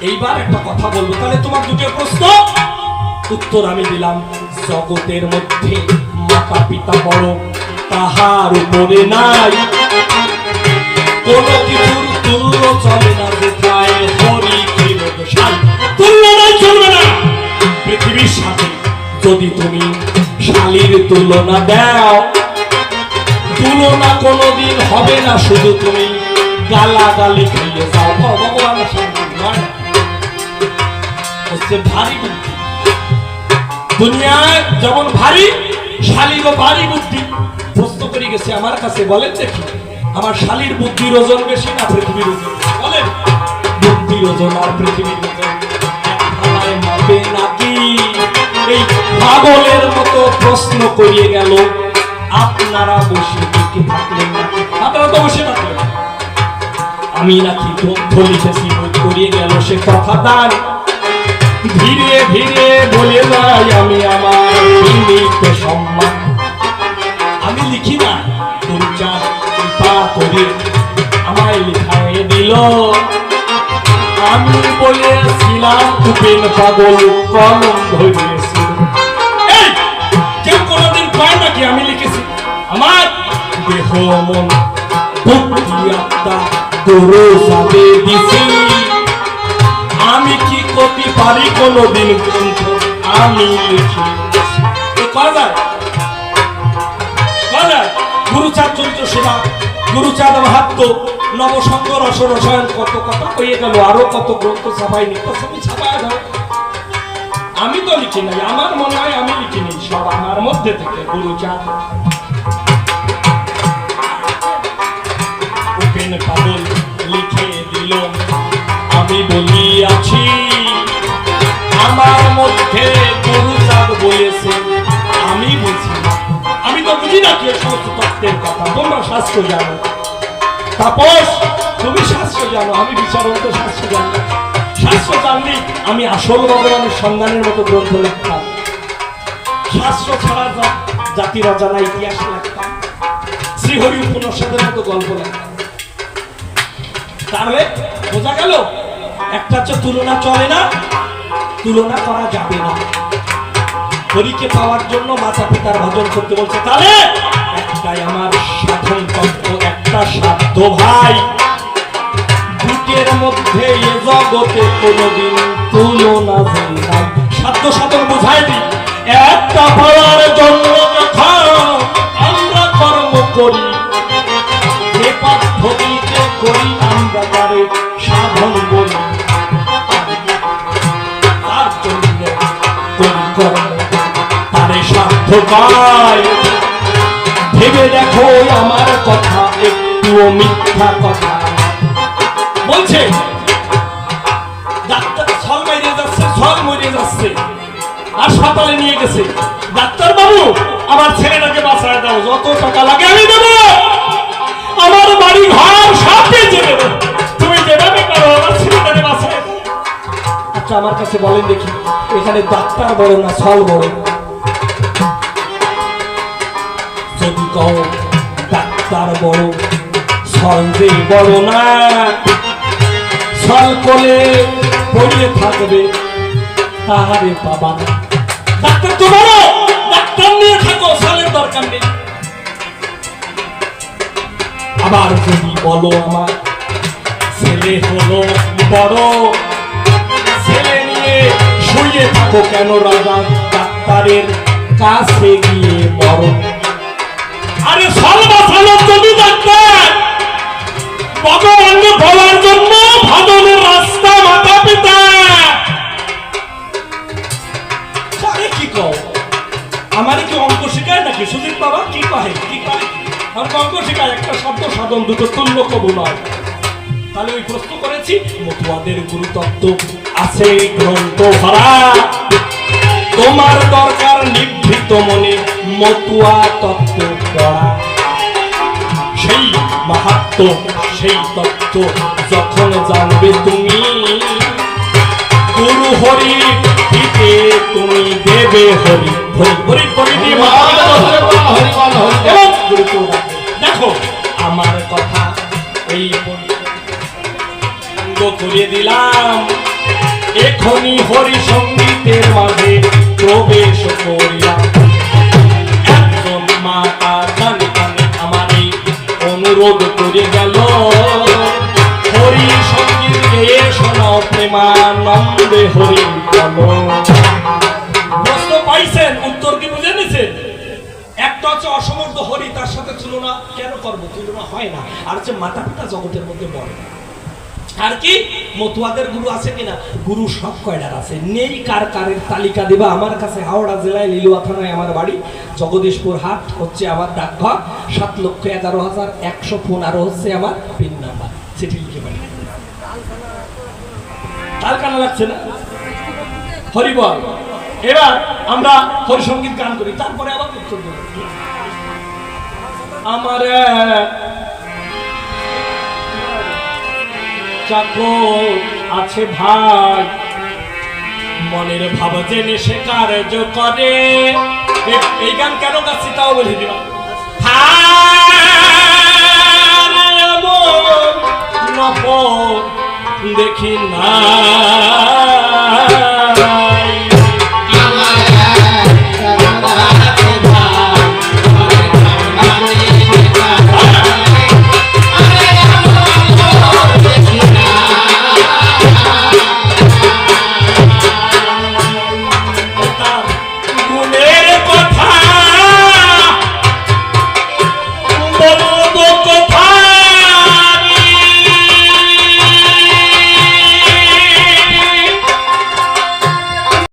এইবার একটা কথা বলব, তাহলে তোমার দুটো প্রশ্ন। উত্তর আমি দিলাম, জগতের মধ্যে মাতা পিতা বড়, তাহার উপরে নাই। কোন কিছুর তুল্য চলে না। পৃথিবীর সাথে যদি তুমি শালির তুলনা দাও তুলনা কোনোদিন হবে না, শুধু তুমি গালাগালি খাইয়ে যাও। ও নয়। হচ্ছে ভারী বুদ্ধি। দুনিয়ায় যেমন ভারী শালিরও ভারী বুদ্ধি। প্রশ্ন করে গেছে, আমার কাছে বলেন দেখি, আমার শালির বুদ্ধির ওজন বেশি না পৃথিবীর ওজন বলেন। বুদ্ধির ওজন আর পৃথিবীর ওজন পাগলের মতো প্রশ্ন করিয়ে গেল, আপনারা বসে দেখে থাকলেন আপনারা তো বসে থাকলেন। আমি নাকি গ্রন্থ লিখেছি, বই করিয়ে গেল সে কথা দান ধীরে ধীরে বলে যাই আমি আমার সম্মান। আমি লিখি না দুর্জা কৃপা করে আমায় লিখায় দিল। আমি বলেছিলাম, উপেন পাগল কলম ধরিয়েছিল এই, কেউ কোনোদিন পায় নাকি আমি দেহ আমি কি করতে পারি কোনোদিন গ্রন্থ? আমি লিখি চরিত্র সেবা। গুরুচাঁদ মাহাত্ম, নবসঙ্গ রস রসায়ন, কত কত হয়ে গেল, আরও কত গ্রন্থ ছাপাই নিত্যসবই ছাপায় আমি তো লিখি নাই, আমার মনে হয় আমি লিখি নাই, সব আমার মধ্যে থেকে গুরুচাঁদ। উপেন পাগল লিখে দিল আমি বলিয়াছি, আমার মধ্যে বলেছে, আমি আমি তো বুঝি না কি সমস্ত তত্ত্বের কথা, তোমরা শাস্ত্র জানো। তাপস, তুমি শাস্ত্র জানো, আমি বিচারন্ত শাস্ত্র জানি। শাস্ত্র জানলি আমি আসল ভগবানের সন্ধানের মতো গ্রন্থ লিখতাম। শাস্ত্র ছাড়া জাতির অজানা ইতিহাস লিখতাম। শ্রীহরি উপন্যাসের মতো গল্প লিখতাম। তাহলে বোঝা গেল? একটা হচ্ছে তুলনা চলে না, তুলনা করা যাবে না। হরিকে পাওয়ার জন্য মাতা পিতার ভজন করতে বলছে, তাহলে একটাই আমার সাধন তত্ত্ব, একটা সাধ্য ভাই। বুকের মধ্যে এ জগতে কোনোদিন তুলনা সাধ্য সাধন বুঝাই দি একটা পাওয়ার জন্য যখন ভেবে দেখো আমার কথা মিথ্যা কথা। বলছে, ডাক্তার ছল মেরে যাচ্ছে, ছল মরে যাচ্ছে হাসপাতালে নিয়ে গেছে। ডাক্তার বাবু আমার ছেলেটাকে বাঁচায় দাও, যত টাকা লাগে আমি দেবো। আমার কাছে বলেন দেখি, এখানে ডাক্তার বড় না ছল বড়? যদি কও ডাক্তার বড় ছল যে বড় না ছল কোলে পড়িয়ে থাকবে তাহারে বাবা না। ডাক্তার তো বড়, ডাক্তার নিয়ে থাকো ছলের দরকার নেই। আবার যদি বলো আমার, ছেলে হলো বড়? থাকো কেন রাজা? ডাক্তারের কাছে গিয়ে বড়। আরে সল বাঁচানো তুমি ডাক্তার? ভগবানকে বলার জন্য ভাদনের রাস্তা মাতা পিতা। আরে কি কও? আমারই কি অঙ্ক শেখায় নাকি? সুদীপ বাবা কি কহে কি কহে আমার অঙ্ক শেখায়, একটা শব্দ সাধন, দুটো তুল্য কবু নয়। তাহলে ওই প্রশ্ন করেছি মতুয়াদের গুরুতত্ত্ব আছে গ্রন্থ ভরা তোমার দরকার নিভৃত মনে মতুয়া তত্ত্ব পড়া সেই মাহাত্ম সেই তত্ত্ব যখন জানবে তুমি গুরু হরি দিতে তুমি দেবে হরি হরি হরি হরি দিয়ে মাথা পিতা করে দিলাম। এখনই হরি সঙ্গীতের মাঝে প্রবেশ করিলাম। একজন মাতা কানে কানে আমার অনুরোধ করে গেল। হরি হরি বলো পাইছেন, উত্তর কি বুঝে নিছেন? একটা হচ্ছে অসমর্থ হরি, তার সাথে তুলনা কেন করব? তুলনা হয় না। আর হচ্ছে মাতা পিতা জগতের মধ্যে বড়। আর কি? মতুয়াদের গুরু আছে কিনা? গুরু সব কয়টার আছে। নেই কার কারের তালিকা দিবা? আমার কাছে হাওড়া জেলায় লিলুয়া থানায় আমার বাড়ি। জগদীশপুর হাট হচ্ছে আমার ডাকঘর। সাত লক্ষ এগারো হাজার একশো পনেরো হচ্ছে আমার পিন নাম্বার চিঠি লিখে পারি তার কানা লাগছে না? হরিবল এবার আমরা হরিসঙ্গীত গান করি। তারপরে আবার উত্তর আমার চাকর আছে ভাই মনের ভাব জেনে সে কার্য করে। এই গান কেন গাচ্ছি তাও বলে দিলাম দেখি না।